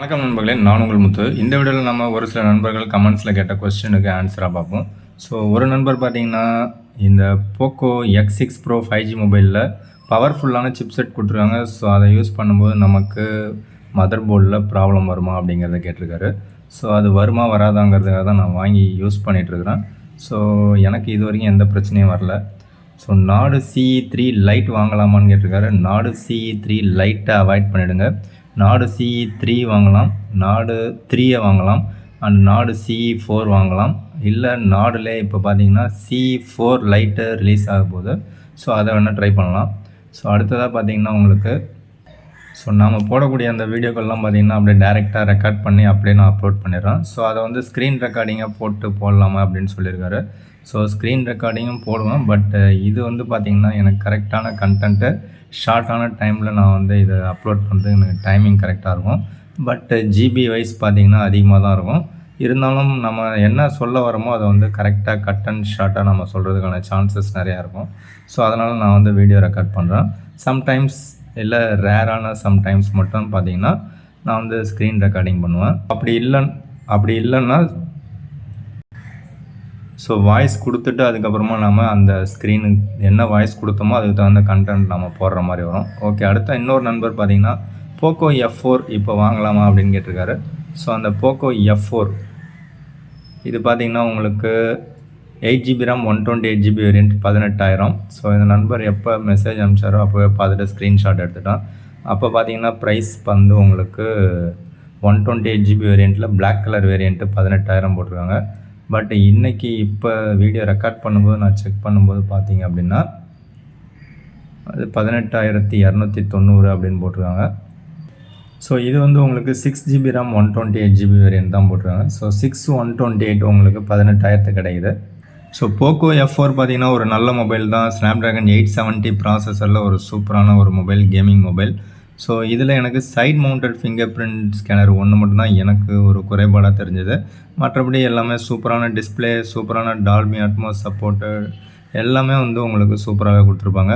வணக்கம் நண்பர்களே நான் உங்கள் முத்து. இந்த வீடியோவில் நம்ம ஒரு சில நண்பர்கள் கமெண்ட்ஸில் கேட்ட கொஸ்டினுக்கு ஆன்சராக பார்ப்போம். ஸோ ஒரு நண்பர் பார்த்தீங்கன்னா இந்த Poco X six Pro five G மொபைலில் பவர்ஃபுல்லான சிப்செட் கொடுத்துருக்காங்க. ஸோ அதை யூஸ் பண்ணும்போது நமக்கு மதர் போர்டில் ப்ராப்ளம் வருமா அப்படிங்கிறத கேட்டிருக்காரு. ஸோ அது வருமா வராதாங்கிறதுக்காக தான் நான் வாங்கி யூஸ் பண்ணிகிட்ருக்கிறேன் ஸோ எனக்கு இது வரைக்கும் எந்த பிரச்சனையும் வரல. ஸோ நாடு சிஇ த்ரீ லைட் வாங்கலாமான்னு கேட்டிருக்காரு. நாடு சிஇ த்ரீ லைட்டை அவாய்ட் பண்ணிவிடுங்க நாடு சிஇ த்ரீ வாங்கலாம் நாடு த்ரீயை வாங்கலாம் அண்ட் நாடு சிஇ ஃபோர் வாங்கலாம். இல்லை நாடுல இப்போ பார்த்தீங்கன்னா சிஇ ஃபோர் லைட்டு ரிலீஸ் ஆக போகுது. ஸோ அதை வேணால் ட்ரை பண்ணலாம். ஸோ அடுத்ததாக பார்த்தீங்கன்னா உங்களுக்கு ஸோ நாம் போடக்கூடிய அந்த வீடியோக்கள்லாம் பார்த்தீங்கன்னா அப்படியே டேரெக்டாக ரெக்கார்ட் பண்ணி அப்படியே நான் அப்லோட் பண்ணிடுறேன். ஸோ அதை வந்து ஸ்க்ரீன் ரெக்கார்டிங்காக போட்டு போடலாமா அப்படின்னு சொல்லியிருக்காரு. ஸோ ஸ்க்ரீன் ரெக்கார்டிங்கும் போடுவேன். பட் இது வந்து பார்த்திங்கன்னா எனக்கு கரெக்டான கண்டென்ட்டு ஷார்ட்டான டைமில் நான் வந்து இதை அப்லோட் பண்ணுறது எனக்கு டைமிங் கரெக்டாக இருக்கும். பட் ஜிபி வைஸ் பார்த்திங்கன்னா அதிகமாக தான் இருக்கும். இருந்தாலும் நம்ம என்ன சொல்ல வரோமோ அதை வந்து கரெக்டாக கட் அண்ட் ஷார்ட்டாக நம்ம சொல்கிறதுக்கான சான்சஸ் நிறையா இருக்கும். ஸோ அதனால் நான் வந்து வீடியோ ரெக்கார்ட் பண்ணுறேன் சம்டைம்ஸ் இல்லை ரேரான சம்டைம்ஸ் மட்டும் பார்த்தீங்கன்னா நான் வந்து ஸ்க்ரீன் ரெக்கார்டிங் பண்ணுவேன். அப்படி இல்லை அப்படி இல்லைன்னா ஸோ வாய்ஸ் கொடுத்துட்டு அதுக்கப்புறமா நம்ம அந்த ஸ்க்ரீனுக்கு என்ன வாய்ஸ் கொடுத்தோமோ அதுக்கு தகுந்த கண்டென்ட் நம்ம போடுற மாதிரி வரும். ஓகே அடுத்த இன்னொரு நண்பர் பார்த்தீங்கன்னா போக்கோ எஃப் ஃபோர் இப்போ வாங்கலாமா அப்படின்னு கேட்டிருக்காரு. ஸோ அந்த போக்கோ எஃப் ஃபோர் இது பார்த்தீங்கன்னா உங்களுக்கு eight GB RAM one twenty eight GB variant பதினெட்டாயிரம். ஸோ இந்த நண்பர் எப்போ மெசேஜ் அனுப்பிச்சாரோ அப்போவே பார்த்துட்டு ஸ்க்ரீன்ஷாட் எடுத்துட்டான். அப்போ பார்த்தீங்கன்னா ப்ரைஸ் வந்து உங்களுக்கு ஒன் டுவெண்ட்டி எயிட் ஜிபி வேரியண்ட்டில் பிளாக் கலர் வேரியண்ட்டு பதினெட்டாயிரம் போட்டிருக்காங்க. பட் இன்றைக்கி இப்போ வீடியோ ரெக்கார்ட் பண்ணும்போது நான் செக் பண்ணும்போது பார்த்தீங்க அப்படின்னா அது பதினெட்டாயிரத்தி இரநூத்தி தொண்ணூறு அப்படின்னு போட்டிருக்காங்க. ஸோ இது வந்து உங்களுக்கு six GB RAM one twenty eight GB variant தான் போட்டிருக்காங்க. So six one twenty eight உங்களுக்கு பதினெட்டாயிரத்து கிடைக்குது. ஸோ போக்கோ எஃப் ஃபோர் பார்த்தீங்கன்னா ஒரு நல்ல மொபைல் தான். ஸ்னாப்ட்ராகன் எயிட் செவன்ட்டி ப்ராசஸரில் ஒரு சூப்பரான ஒரு மொபைல் கேமிங் மொபைல் ஸோ இதில் எனக்கு side mounted fingerprint scanner ஒன்று மட்டும்தான் எனக்கு ஒரு குறைபாடாக தெரிஞ்சது. மற்றபடி எல்லாமே சூப்பரான டிஸ்பிளே சூப்பரான டால்பி அட்மோஸ் சப்போர்ட்டு எல்லாமே வந்து உங்களுக்கு சூப்பராகவே கொடுத்துருப்பாங்க.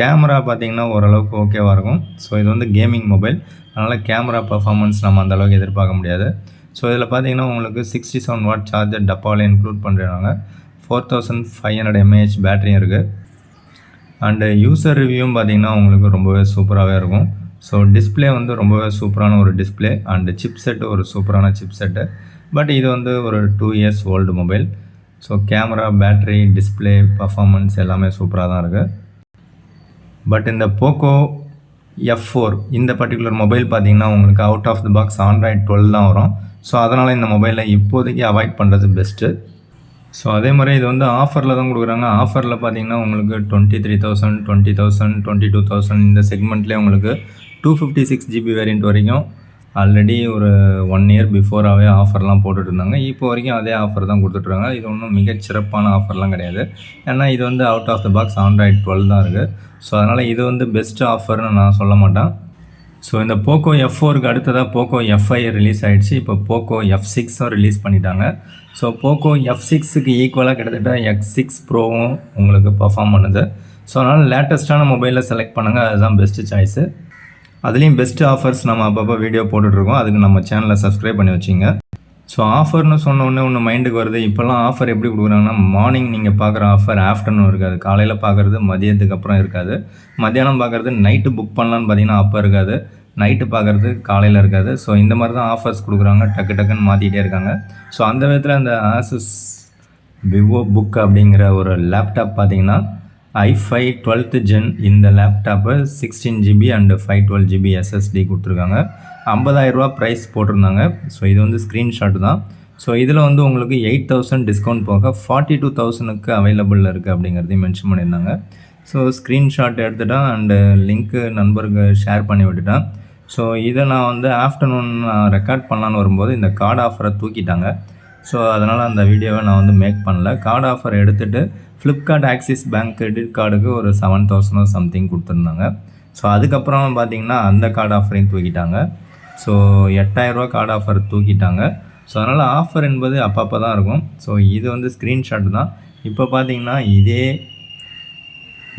கேமரா பார்த்திங்கன்னா ஓரளவுக்கு ஓகேவாக இருக்கும். ஸோ இது வந்து கேமிங் மொபைல் அதனால் கேமரா பர்ஃபார்மன்ஸ் நம்ம அந்தளவுக்கு எதிர்பார்க்க முடியாது. ஸோ இதில் பார்த்தீங்கன்னா உங்களுக்கு சிக்ஸ்டி செவன் வாட் சார்ஜர் டப்பாவில் இன்க்ளூட் பண்ணுறாங்க four thousand five hundred mAh பேட்டரியும் இருக்குது அண்டு யூசர் ரிவ்யூவும் பார்த்தீங்கன்னா உங்களுக்கு ரொம்பவே சூப்பராகவே இருக்கும். ஸோ டிஸ்பிளே வந்து ரொம்பவே சூப்பரான ஒரு டிஸ்பிளே அண்டு சிப் செட்டு ஒரு சூப்பரான சிப் செட்டு பட் இது வந்து ஒரு two years old mobile so camera battery display performance எல்லாமே சூப்பராக தான் இருக்குது பட் இந்த போக்கோ எஃப் ஃபோர் இந்த பர்டிகுலர் மொபைல் பார்த்தீங்கன்னா உங்களுக்கு out of the box Android twelve தான் வரும். ஸோ அதனால் இந்த மொபைலை இப்போதைக்கு அவாய்ட் பண்ணுறது பெஸ்ட்டு ஸோ அதே மாதிரி இது வந்து ஆஃபரில் தான் கொடுக்குறாங்க. ஆஃபரில் பார்த்தீங்கன்னா உங்களுக்கு twenty three thousand twenty thousand twenty two thousand இந்த செக்மெண்ட்லேயே உங்களுக்கு two fifty six GB variant வரைக்கும் ஆல்ரெடி ஒரு ஒன் இயர் பிஃபோராகவே ஆஃபர்லாம் போட்டுட்டு இருந்தாங்க. இப்போ வரைக்கும் அதே ஆஃபர் தான் கொடுத்துட்ருக்காங்க இது ஒன்றும் மிகச் சிறப்பான ஆஃபர்லாம் கிடையாது. ஏன்னா இது வந்து out of the box Android twelve தான் இருக்குது ஸோ அதனால் இது வந்து பெஸ்ட் ஆஃபர்னு நான் சொல்ல மாட்டேன். ஸோ இந்த போக்கோ எஃப் ஃபோருக்கு அடுத்ததாக போக்கோ எஃப்ஐ ரிலீஸ் ஆகிடுச்சு இப்போ போக்கோ எஃப் சிக்ஸும் ரிலீஸ் பண்ணிட்டாங்க. ஸோ போக்கோ எஃப் சிக்ஸுக்கு ஈக்குவலாக கிட்டத்தட்ட எக்ஸ் சிக்ஸ் ப்ரோவும் உங்களுக்கு பர்ஃபார்ம் பண்ணுது. ஸோ அதனால் லேட்டஸ்ட்டான மொபைலில் செலக்ட் பண்ணுங்கள் அதுதான் பெஸ்ட்டு சாய்ஸு அதுலேயும் பெஸ்ட் ஆஃபர்ஸ் நம்ம அப்பப்போ வீடியோ போட்டுட்ருக்கோம் அதுக்கு நம்ம சேனலை சப்ஸ்கிரைப் பண்ணி வச்சிங்க. ஸோ ஆஃபர்னு சொன்ன உடனே ஒன்று மைண்டுக்கு வருது. இப்போல்லாம் ஆஃபர் எப்படி கொடுக்குறாங்கன்னா மார்னிங் நீங்கள் பார்க்குற ஆஃபர் ஆஃப்டர்நூன் இருக்காது. காலையில் பார்க்குறது மதியத்துக்கு அப்புறம் இருக்காது. மத்தியானம் பார்க்குறது நைட்டு புக் பண்ணலான்னு பார்த்தீங்கன்னா அப்போ இருக்காது. நைட்டு பார்க்குறது காலையில் இருக்காது. ஸோ இந்த மாதிரி தான் ஆஃபர்ஸ் கொடுக்குறாங்க. டக்கு டக்குன்னு மாற்றிட்டே இருக்காங்க. ஸோ அந்த விதத்தில் அந்த ஆசஸ் விவோ புக் அப்படிங்கிற ஒரு லேப்டாப் பார்த்தீங்கன்னா ஐஃபை டுவெல்த்து ஜென் இந்த லேப்டாப்பை sixteen GB and five twelve GB SSD கொடுத்துருக்காங்க. ஐம்பதாயிரரூபா ப்ரைஸ் போட்டிருந்தாங்க. ஸோ இது வந்து ஸ்க்ரீன்ஷாட் தான். ஸோ இதில் வந்து உங்களுக்கு எயிட் தௌசண்ட் டிஸ்கவுண்ட் போக ஃபார்ட்டி டூ தௌசண்ட்க்கு அவைலபிள் இருக்குது அப்படிங்கிறதையும் மென்ஷன் பண்ணியிருந்தாங்க. ஸோ ஸ்க்ரீன்ஷாட் எடுத்துட்டேன் அண்டு லிங்க்கு நண்பருக்கு ஷேர் பண்ணி விட்டுட்டேன். ஸோ இதை நான் வந்து ஆஃப்டர்நூன் ரெக்கார்ட் பண்ணலான்னு வரும்போது இந்த கார்டு ஆஃபரை தூக்கிட்டாங்க. ஸோ அதனால் அந்த வீடியோவை நான் வந்து மேக் பண்ணல. கார்டு ஆஃபர் எடுத்துகிட்டு ஃப்ளிப்கார்ட் ஆக்சிஸ் பேங்க் கிரெடிட் கார்டுக்கு ஒரு செவன் தௌசண்டோ சம்திங் கொடுத்துருந்தாங்க. ஸோ அதுக்கப்புறம் பார்த்தீங்கன்னா அந்த கார்டு ஆஃபரையும் தூக்கிட்டாங்க. ஸோ எட்டாயிரரூவா கார்டு ஆஃபர் தூக்கிட்டாங்க. ஸோ அதனால் ஆஃபர் என்பது அப்பப்போ தான் இருக்கும். ஸோ இது வந்து ஸ்க்ரீன்ஷாட் தான். இப்போ பார்த்தீங்கன்னா இதே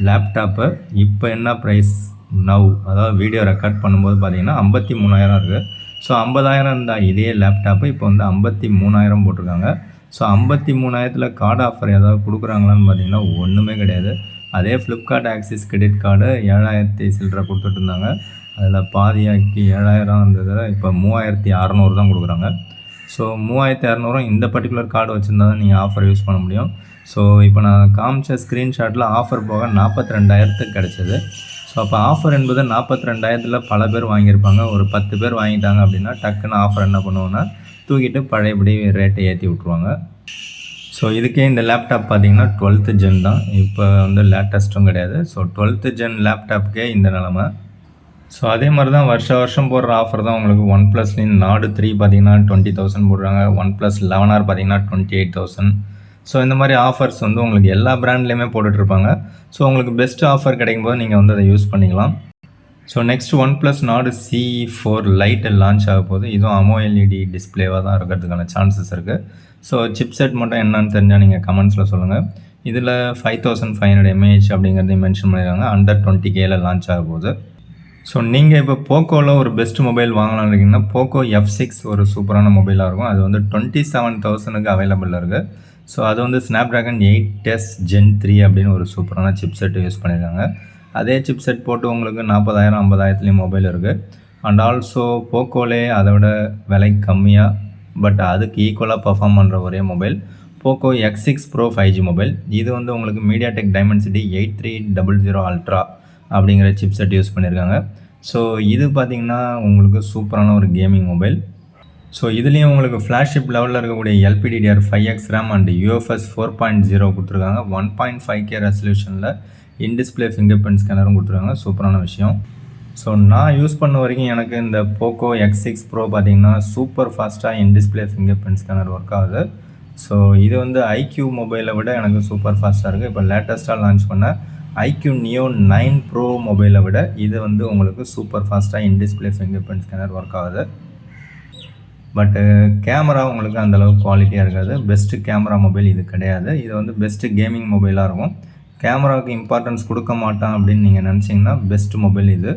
லேப்டாப்பு இப்போ என்ன ப்ரைஸ் நவ் அதாவது வீடியோ ரெக்கார்ட் பண்ணும்போது பார்த்தீங்கன்னா ஐம்பத்தி மூணாயிரம் இருக்குது ஸோ ஐம்பதாயிரம் இருந்தால் இதே லேப்டாப்பு இப்போ வந்து ஐம்பத்தி மூணாயிரம் போட்டிருக்காங்க. ஸோ ஐம்பத்தி மூணாயிரத்தில் கார்டு ஆஃபர் ஏதாவது கொடுக்குறாங்களான்னு பார்த்தீங்கன்னா ஒன்றுமே கிடையாது. அதே ஃப்ளிப்கார்ட் ஆக்சிஸ் கிரெடிட் கார்டு ஏழாயிரத்தி சில்லரை கொடுத்துட்டு இருந்தாங்க. அதில் பாதியாக்கி ஏழாயிரம் இருந்ததில் இப்போ மூவாயிரத்தி அறநூறு தான் கொடுக்குறாங்க. ஸோ மூவாயிரத்தி அறநூறும் இந்த பர்டிகுலர் கார்டு வச்சுருந்தா தான் நீங்கள் ஆஃபர் யூஸ் பண்ண முடியும். ஸோ இப்போ நான் காமிச்ச ஸ்க்ரீன்ஷாட்டில் ஆஃபர் போக நாற்பத்தி ரெண்டாயிரத்துக்கு கிடச்சிது. ஸோ அப்போ ஆஃபர் என்பது நாற்பத்தி ரெண்டாயிரத்தில் பல பேர் வாங்கியிருப்பாங்க. ஒரு பத்து பேர் வாங்கிட்டாங்க அப்படின்னா டக்குன்னு ஆஃபர் என்ன பண்ணுவோன்னா தூக்கிட்டு பழையபடி ரேட்டை ஏற்றி விட்ருவாங்க ஸோ இதுக்கே இந்த லேப்டாப் பார்த்தீங்கன்னா டுவெல்த்து ஜென் தான். இப்போ வந்து லேட்டஸ்ட்டும் கிடையாது. ஸோ டுவெல்த்து ஜென் லேப்டாப்புக்கே இந்த நிலமை. ஸோ அதே மாதிரி தான் வருஷ வருஷம் போடுற ஆஃபர் தான் உங்களுக்கு ஒன் ப்ளஸ்லேயும் நாடு த்ரீ பார்த்தீங்கன்னா டுவெண்ட்டி தௌசண்ட் போடுறாங்க. ஒன் ப்ளஸ் லெவன் ஆர் பார்த்தீங்கன்னா டுவெண்ட்டி எயிட் தௌசண்ட் ஸோ இந்த மாதிரி ஆஃபர்ஸ் வந்து உங்களுக்கு எல்லா பிராண்ட்லேயுமே போட்டுட்ருப்பாங்க. ஸோ உங்களுக்கு பெஸ்ட் ஆஃபர் கிடைக்கும் போது நீங்கள் வந்து அதை யூஸ் பண்ணிக்கலாம். So next OnePlus Nord C four lite launch ஆக போகுது இதுவும் அமோ எல்இடி டிஸ்பிளேவாக தான் இருக்கிறதுக்கான சான்சஸ் இருக்குது ஸோ சிப்செட் மட்டும் என்னன்னு தெரிஞ்சால் நீங்கள் கமெண்ட்ஸில் சொல்லுங்கள் இதில் five thousand five hundred mAh அப்படிங்கிறதையும் மென்ஷன் பண்ணியிருக்காங்க அண்டர் டுவெண்ட்டி கேல லான்ச் ஆக போகுது ஸோ நீங்கள் இப்போ போக்கோவில் ஒரு பெஸ்ட் மொபைல் வாங்கலாம்னு இருக்கீங்கன்னா போக்கோ எஃப் சிக்ஸ் ஒரு சூப்பரான மொபைலாக இருக்கும். அது வந்து டுவெண்ட்டி செவன் தௌசண்ட்க்கு அவைலபிள் இருக்குது ஸோ அது வந்து ஸ்னாப் ட்ராகன் எயிட் டெஸ் ஜென் த்ரீ அப்படின்னு ஒரு சூப்பரான சிப்செட் யூஸ் பண்ணியிருக்காங்க அதே சிப்செட் போட்டு உங்களுக்கு நாற்பதாயிரம் ஐம்பதாயிரத்துலேயும் மொபைல் இருக்குது அண்ட் ஆல்சோ போக்கோலே அதை விட விலை கம்மியாக பட் அதுக்கு ஈக்குவலாக பர்ஃபார்ம் பண்ணுற ஒரே mobile Poco X six Pro five G mobile இது வந்து உங்களுக்கு MediaTek city eight three double zero ultra அப்படிங்கிற சிப்செட் யூஸ் பண்ணியிருக்காங்க ஸோ இது பார்த்திங்கன்னா உங்களுக்கு சூப்பரான ஒரு கேமிங் மொபைல் ஸோ இதுலேயும் உங்களுக்கு ஃப்ளாஷிப் லெவலில் இருக்கக்கூடிய LPDDR five X RAM and UFS four point zero கொடுத்துருக்காங்க. ஒன் பாயிண்ட் ஃபைவ் கே ரெசல்யூஷனில் இன்டிஸ்பிளே ஃபிங்கர் பிரிண்ட் ஸ்கேனரும் கொடுத்துருக்காங்க. சூப்பரான விஷயம். ஸோ நான் யூஸ் பண்ண வரைக்கும் எனக்கு இந்த போக்கோ எக்ஸ் சிக்ஸ் ப்ரோ பார்த்தீங்கன்னா சூப்பர் ஃபாஸ்ட்டாக in display fingerprint scanner work ஆகுது. ஸோ இது வந்து ஐக்யூ மொபைலை விட எனக்கு சூப்பர் ஃபாஸ்ட்டாக இருக்குது இப்போ லேட்டஸ்ட்டாக லான்ச் பண்ண ஐக்யூ நியோ நைன் ப்ரோ மொபைலை விட இது வந்து உங்களுக்கு சூப்பர் ஃபாஸ்ட்டாக in display fingerprint scanner work ஆகுது. பட்டு கேமரா uh, உங்களுக்கு அந்தளவுக்கு குவாலிட்டியாக இருக்காது. பெஸ்ட்டு கேமரா மொபைல் இது கிடையாது. இது வந்து பெஸ்ட்டு கேமிங் மொபைலாக இருக்கும். கேமராவுக்கு இம்பார்ட்டன்ஸ் கொடுக்க மாட்டான் அப்படின்னு நீங்கள் நினச்சிங்கன்னா பெஸ்ட்டு மொபைல் இது.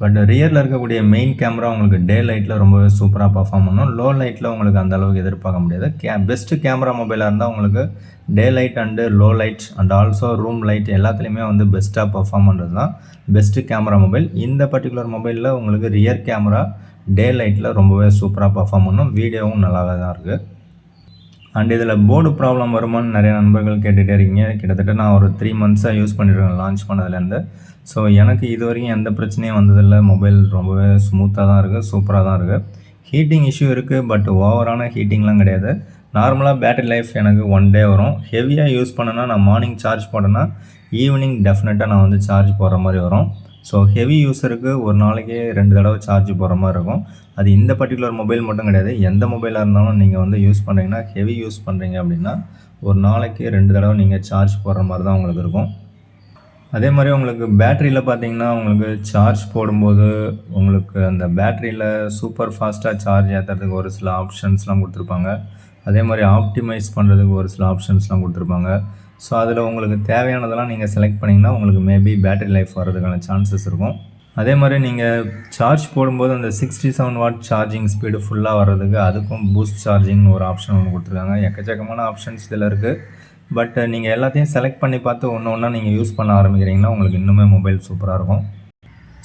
பட் ரியரில் இருக்கக்கூடிய மெயின் கேமரா உங்களுக்கு டே லைட்டில் ரொம்பவே சூப்பராக பர்ஃபார்ம் பண்ணும். லோ லைட்டில் உங்களுக்கு அந்த அளவுக்கு எதிர்பார்க்க முடியாது. கே பெஸ்ட்டு கேமரா மொபைலாக இருந்தால் உங்களுக்கு day light and low light and also room light எல்லாத்துலேயுமே வந்து பெஸ்ட்டாக பர்ஃபார்ம் பண்ணுறது தான் பெஸ்ட்டு கேமரா மொபைல் இந்த பர்டிகுலர் மொபைலில் உங்களுக்கு ரியர் கேமரா டே லைட்டில் ரொம்பவே சூப்பராக பர்ஃபார்ம் பண்ணும். வீடியோவும் நல்லாவே தான் இருக்குது அண்ட் இதில் போர்டு ப்ராப்ளம் வருமானு நிறைய நண்பர்கள் கேட்டுகிட்டே இருக்கீங்க. கிட்டத்தட்ட நான் ஒரு த்ரீ மந்த்ஸாக யூஸ் பண்ணியிருக்கேன் லான்ச் பண்ணதுலேருந்து. ஸோ எனக்கு இது வரைக்கும் எந்த பிரச்சனையும் வந்ததில்லை. மொபைல் ரொம்பவே ஸ்மூத்தாக தான் இருக்குது சூப்பராக தான் இருக்குது ஹீட்டிங் இஷ்யூ இருக்குது பட் ஓவரான ஹீட்டிங்லாம் கிடையாது. நார்மலாக பேட்டரி லைஃப் எனக்கு ஒன் டே வரும். ஹெவியாக யூஸ் பண்ணேன்னா நான் மார்னிங் சார்ஜ் போட்டேன்னா ஈவினிங் டெஃபினட்டாக நான் வந்து சார்ஜ் போடுற மாதிரி வரும். ஸோ ஹெவி யூஸருக்கு ஒரு நாளைக்கு ரெண்டு தடவை சார்ஜ் போகிற மாதிரி இருக்கும். அது இந்த பர்டிகுலர் மொபைல் மட்டும் கிடையாது. எந்த மொபைலாக இருந்தாலும் நீங்கள் வந்து யூஸ் பண்ணுறீங்கன்னா ஹெவி யூஸ் பண்ணுறீங்க அப்படின்னா ஒரு நாளைக்கு ரெண்டு தடவை நீங்கள் சார்ஜ் போடுற மாதிரி தான் உங்களுக்கு இருக்கும். அதே மாதிரி உங்களுக்கு பேட்டரியில் பார்த்தீங்கன்னா உங்களுக்கு சார்ஜ் போடும்போது உங்களுக்கு அந்த பேட்டரியில் சூப்பர் ஃபாஸ்ட்டாக சார்ஜ் ஏற்றுறதுக்கு ஒரு சில ஆப்ஷன்ஸ்லாம் கொடுத்துருப்பாங்க. அதே மாதிரி ஆப்டிமைஸ் பண்ணுறதுக்கு ஒரு சில ஆப்ஷன்ஸ்லாம் கொடுத்துருப்பாங்க. ஸோ அதில் உங்களுக்கு தேவையானதெல்லாம் நீங்கள் செலக்ட் பண்ணிங்கன்னா உங்களுக்கு மேபி பேட்டரி லைஃப் வர்றதுக்கான சான்சஸ் இருக்கும். அதே மாதிரி நீங்கள் சார்ஜ் போடும்போது அந்த sixty seven watt charging speed ஃபுல்லாக வர்றதுக்கு அதுக்கும் பூஸ்ட் சார்ஜிங்னு ஒரு ஆப்ஷன் ஒன்று கொடுத்துருக்காங்க. எக்கச்சக்கமான ஆப்ஷன்ஸ் இதில் இருக்குது பட் நீங்கள் எல்லாத்தையும் செலக்ட் பண்ணி பார்த்து ஒன்று ஒன்றா நீங்கள் யூஸ் பண்ண ஆரம்பிக்கிறீங்கன்னா உங்களுக்கு இன்னுமே மொபைல் சூப்பராக இருக்கும்.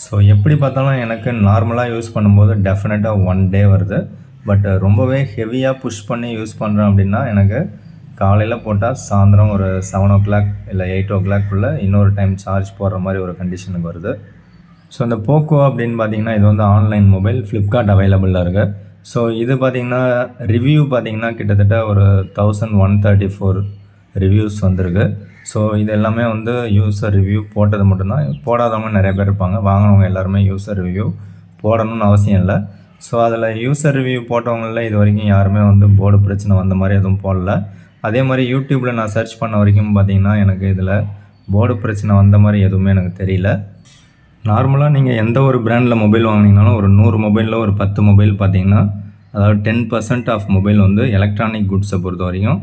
ஸோ எப்படி பார்த்தாலும் எனக்கு நார்மலாக யூஸ் பண்ணும்போது டெஃபினட்டாக ஒன் டே வருது. பட் ரொம்பவே ஹெவியாக புஷ் பண்ணி யூஸ் பண்ணுறேன் அப்படின்னா எனக்கு காலையில் போட்டால் சாயந்தரம் ஒரு செவன் ஓ கிளாக் இல்லை எயிட் ஓ கிளாக்குள்ளே இன்னொரு டைம் சார்ஜ் போடுற மாதிரி ஒரு கண்டிஷனுக்கு வருது. ஸோ இந்த போக்கோ அப்படின்னு பார்த்தீங்கன்னா இது வந்து ஆன்லைன் மொபைல் ஃப்ளிப்கார்ட் அவைலபிளாக இருக்குது ஸோ இது பார்த்திங்கன்னா ரிவ்யூ பார்த்திங்கன்னா கிட்டத்தட்ட ஒரு thousand one thirty four reviews வந்திருக்கு. ஸோ இது எல்லாமே வந்து யூஸர் ரிவ்யூ போட்டது மட்டும்தான். போடாதவங்க நிறைய பேர் இருப்பாங்க. வாங்கினவங்க எல்லாருமே யூஸர் ரிவ்யூ போடணும்னு அவசியம் இல்லை. ஸோ அதில் யூஸர் ரிவ்யூ போட்டவங்களில் இது வரைக்கும் யாருமே வந்து போர்டு பிரச்சனை வந்த மாதிரி எதுவும் போடல. அதே மாதிரி யூடியூப்பில் நான் சர்ச் பண்ண வரைக்கும் பார்த்தீங்கன்னா எனக்கு இதில் போர்டு பிரச்சனை வந்த மாதிரி எதுவுமே எனக்கு தெரியல. நார்மலாக நீங்கள் எந்த ஒரு பிராண்டில் மொபைல் வாங்கினீங்கனாலும் ஒரு நூறு மொபைலில் ஒரு பத்து மொபைல் பார்த்தீங்கன்னா அதாவது டென் பர்சன்ட் ஆஃப் மொபைல் வந்து எலக்ட்ரானிக் குட்ஸை பொறுத்த வரைக்கும்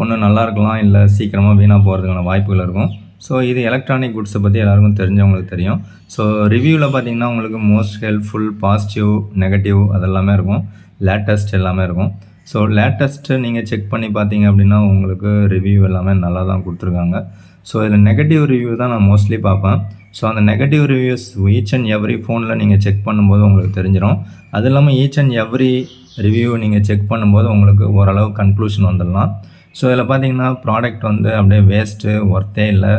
ஒன்று நல்லா இருக்கலாம் இல்லை சீக்கிரமாக வீணாக போகிறதுக்கான வாய்ப்புகள் இருக்கும். ஸோ இது எலக்ட்ரானிக் குட்ஸை பற்றி எல்லாருக்கும் தெரிஞ்சவங்களுக்கு தெரியும். ஸோ ரிவ்யூவில் பார்த்தீங்கன்னா உங்களுக்கு மோஸ்ட் ஹெல்ப்ஃபுல் பாசிட்டிவ் நெகட்டிவ் அதெல்லாமே இருக்கும். லேட்டஸ்ட் எல்லாமே இருக்கும். ஸோ லேட்டஸ்ட்டு நீங்கள் செக் பண்ணி பார்த்தீங்க அப்படின்னா உங்களுக்கு ரிவ்யூ எல்லாமே நல்லா தான் கொடுத்துருக்காங்க. ஸோ இதில் நெகட்டிவ் ரிவ்யூ தான் நான் மோஸ்ட்லி பார்ப்பேன். ஸோ அந்த negative reviews each and every ஃபோனில் நீங்கள் செக் பண்ணும்போது உங்களுக்கு தெரிஞ்சிடும் அது இல்லாமல் ஈச் அண்ட் எவ்ரி ரிவ்யூ நீங்கள் செக் பண்ணும்போது உங்களுக்கு ஓரளவு கன்க்ளூஷன் வந்துடலாம். ஸோ இதில் பார்த்தீங்கன்னா ப்ராடக்ட் வந்து அப்படியே வேஸ்ட்டு ஒர்த்தே இல்லை.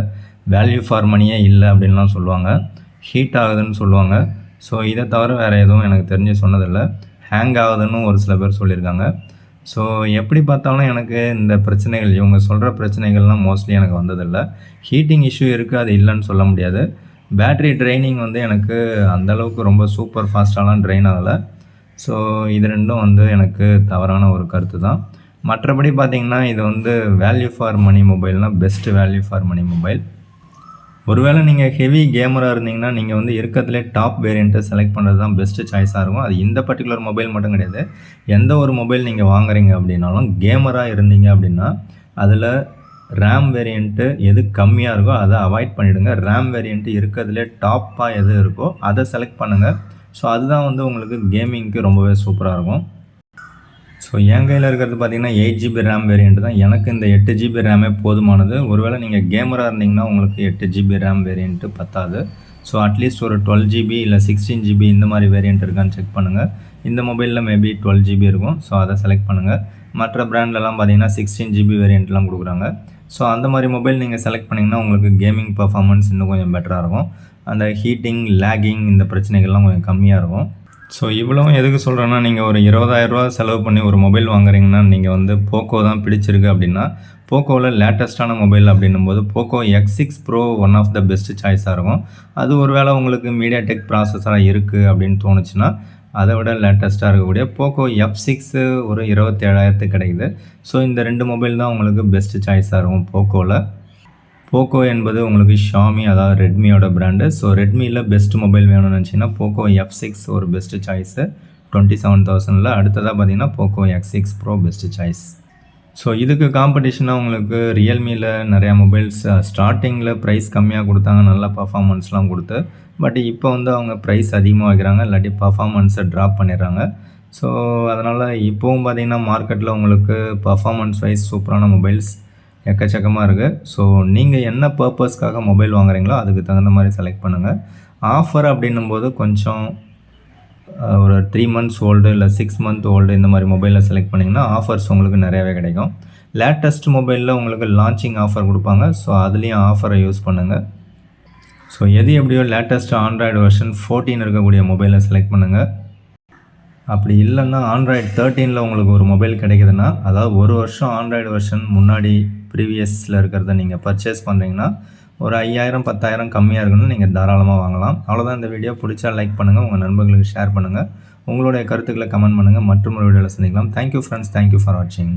வேல்யூ ஃபார் மணியே இல்லை அப்படின்லாம் சொல்லுவாங்க. ஹீட் ஆகுதுன்னு சொல்லுவாங்க. ஸோ இதை தவிர வேறு எதுவும் எனக்கு தெரிஞ்சு சொன்னதில்லை. ஹேங் ஆகுதுன்னு ஒரு சில பேர் சொல்லியிருக்காங்க. ஸோ எப்படி பார்த்தாலும் எனக்கு இந்த பிரச்சனைகள் இவங்க சொல்கிற பிரச்சனைகள்லாம் மோஸ்ட்லி எனக்கு வந்ததில்லை. ஹீட்டிங் இஷ்யூ இருக்குது அது இல்லைன்னு சொல்ல முடியாது. பேட்ரி ட்ரைனிங் வந்து எனக்கு அந்தளவுக்கு ரொம்ப சூப்பர் ஃபாஸ்ட்டாலாம் ட்ரெயின் ஆகலை. ஸோ இது ரெண்டும் வந்து எனக்கு தவறான ஒரு கருத்து தான் மற்றபடி பார்த்திங்கன்னா இது வந்து value for money மொபைல்னால் best value for money mobile ஒருவேளை நீங்கள் ஹெவி கேமராக இருந்தீங்கன்னா நீங்கள் வந்து இருக்கிறதுலே டாப் வேரியண்ட்டை செலக்ட் பண்ணுறது தான் பெஸ்ட்டு சாய்ஸாக இருக்கும். அது இந்த பர்டிகுலர் மொபைல் மட்டும் கிடையாது. எந்த ஒரு மொபைல் நீங்கள் வாங்குறீங்க அப்படின்னாலும் கேமராக இருந்தீங்க அப்படின்னா அதில் ரேம் வேரியண்ட்டு எது கம்மியாக இருக்கோ அதை அவாய்ட் பண்ணிவிடுங்க ரேம் வேரியண்ட்டு இருக்கிறதுலே டாப்பாக எது இருக்கோ அதை செலக்ட் பண்ணுங்கள் ஸோ அதுதான் வந்து உங்களுக்கு கேமிங்க்கு ரொம்பவே சூப்பராக இருக்கும். ஸோ என் கையில் இருக்கிறது பார்த்தீங்கன்னா எயிட் ஜிபி ரேம் வேரியண்ட் தான். எனக்கு இந்த எட்டு ஜிபி ரேமே போதுமானது. ஒருவேளை நீங்கள் கேமராக இருந்தீங்கன்னா உங்களுக்கு எட்டு ஜிபி ரேம் வேரியண்ட்டு பத்தாது. ஸோ அட்லீஸ்ட் ஒரு டுவெல் ஜிபி இல்லை சிக்ஸ்டீன் ஜிபி இந்த மாதிரி வேரியண்ட் இருக்கான்னு செக் பண்ணுங்கள் இந்த மொபைலில் மேபி டுவெல் ஜிபி இருக்கும். ஸோ அதை செலக்ட் பண்ணுங்கள் மற்ற ப்ராண்ட்லலாம் பார்த்தீங்கன்னா சிக்ஸ்டீன் ஜிபி வேரியண்ட்லாம் கொடுக்குறாங்க. ஸோ அந்த மாதிரி மொபைல் நீங்கள் செலக்ட் பண்ணிங்கன்னா உங்களுக்கு கேமிங் பர்ஃபார்மன்ஸ் இன்னும் கொஞ்சம் பெட்டராக இருக்கும். அந்த ஹீட்டிங் லேகிங் இந்த பிரச்சனைகள்லாம் கொஞ்சம் கம்மியாக இருக்கும். ஸோ இவ்வளவும் எதுக்கு சொல்கிறேன்னா நீங்கள் ஒரு இருபதாயிரரூவா செலவு பண்ணி ஒரு மொபைல் வாங்குறீங்கன்னா நீங்கள் வந்து போக்கோ தான் பிடிச்சிருக்கு அப்படின்னா போக்கோவில் லேட்டஸ்ட்டான மொபைல் அப்படின்னும் போது Poco X six Pro one of the best சாய்ஸாக இருக்கும். அது ஒரு வேளை உங்களுக்கு மீடியா டெக் ப்ராசஸராக இருக்குது அப்படின்னு தோணுச்சுன்னா அதை விட லேட்டஸ்ட்டாக இருக்கக்கூடிய போக்கோ எஃப் சிக்ஸு ஒரு இருபத்தேழாயிரத்துக்கு கிடைக்குது. ஸோ இந்த ரெண்டு மொபைல் தான் உங்களுக்கு பெஸ்ட்டு சாய்ஸாக இருக்கும் போக்கோவில் போக்கோ என்பது உங்களுக்கு ஷாமி அதாவது ரெட்மியோட பிராண்டு ஸோ ரெட்மியில் பெஸ்ட் மொபைல் வேணும்னு நினச்சிங்கன்னா போக்கோ எஃப் சிக்ஸ் ஒரு பெஸ்ட்டு சாய்ஸு டுவெண்ட்டி செவன் தௌசண்டில் அடுத்ததாக பார்த்தீங்கன்னா Poco X six Pro best choice so இதுக்கு காம்படிஷனாக உங்களுக்கு ரியல்மியில் நிறையா மொபைல்ஸ் ஸ்டார்டிங்கில் ப்ரைஸ் கம்மியாக கொடுத்தாங்க நல்ல பர்ஃபாமன்ஸ்லாம் கொடுத்து. பட் இப்போ வந்து அவங்க ப்ரைஸ் அதிகமாக வைக்கிறாங்க இல்லாட்டி பர்ஃபாமன்ஸை ட்ராப் பண்ணிடுறாங்க. ஸோ அதனால் இப்போவும் பார்த்திங்கன்னா மார்க்கெட்டில் உங்களுக்கு பர்ஃபாமன்ஸ் வைஸ் சூப்பரான மொபைல்ஸ் எக்கச்சக்கமாக இருக்குது ஸோ நீங்கள் என்ன பர்பஸ்க்காக மொபைல் வாங்குறீங்களோ அதுக்கு தகுந்த மாதிரி செலக்ட் பண்ணுங்கள் ஆஃபர் அப்படின்னும் போது கொஞ்சம் ஒரு த்ரீ மந்த்ஸ் ஓல்டு இல்லை சிக்ஸ் மந்த் ஓல்டு இந்த மாதிரி மொபைலில் செலக்ட் பண்ணிங்கன்னா ஆஃபர்ஸ் உங்களுக்கு நிறையவே கிடைக்கும். லேட்டஸ்ட் மொபைலில் உங்களுக்கு லான்ச்சிங் ஆஃபர் கொடுப்பாங்க. ஸோ அதுலேயும் ஆஃபரை யூஸ் பண்ணுங்கள் ஸோ எது எப்படியோ லேட்டஸ்ட் ஆண்ட்ராய்டு வெர்ஷன் ஃபோர்டீன் இருக்கக்கூடிய மொபைலை செலக்ட் பண்ணுங்கள் அப்படி இல்லைன்னா ஆண்ட்ராய்டு தேர்ட்டீனில் உங்களுக்கு ஒரு மொபைல் கிடைக்குதுன்னா அதாவது ஒரு வருஷம் ஆண்ட்ராய்டு வெர்ஷன் முன்னாடி ப்ரீவியஸில் இருக்கிறத நீங்கள் பர்ச்சேஸ் பண்ணுறீங்கன்னா ஒரு ஐயாயிரம் பத்தாயிரம் கம்மியாக இருக்குன்னு நீங்கள் தாராளமாக வாங்கலாம். அவ்வளோதான் இந்த வீடியோ பிடிச்சா லைக் பண்ணுங்கள் உங்கள் நண்பர்களுக்கு ஷேர் பண்ணுங்கள் உங்களுடைய கருத்துக்களை கமெண்ட் பண்ணுங்கள் மற்றும் ஒரு வீடியோவில் சந்திக்கலாம் தேங்க்யூ ஃப்ரெண்ட்ஸ் தேங்க்யூ ஃபார் வாட்சிங்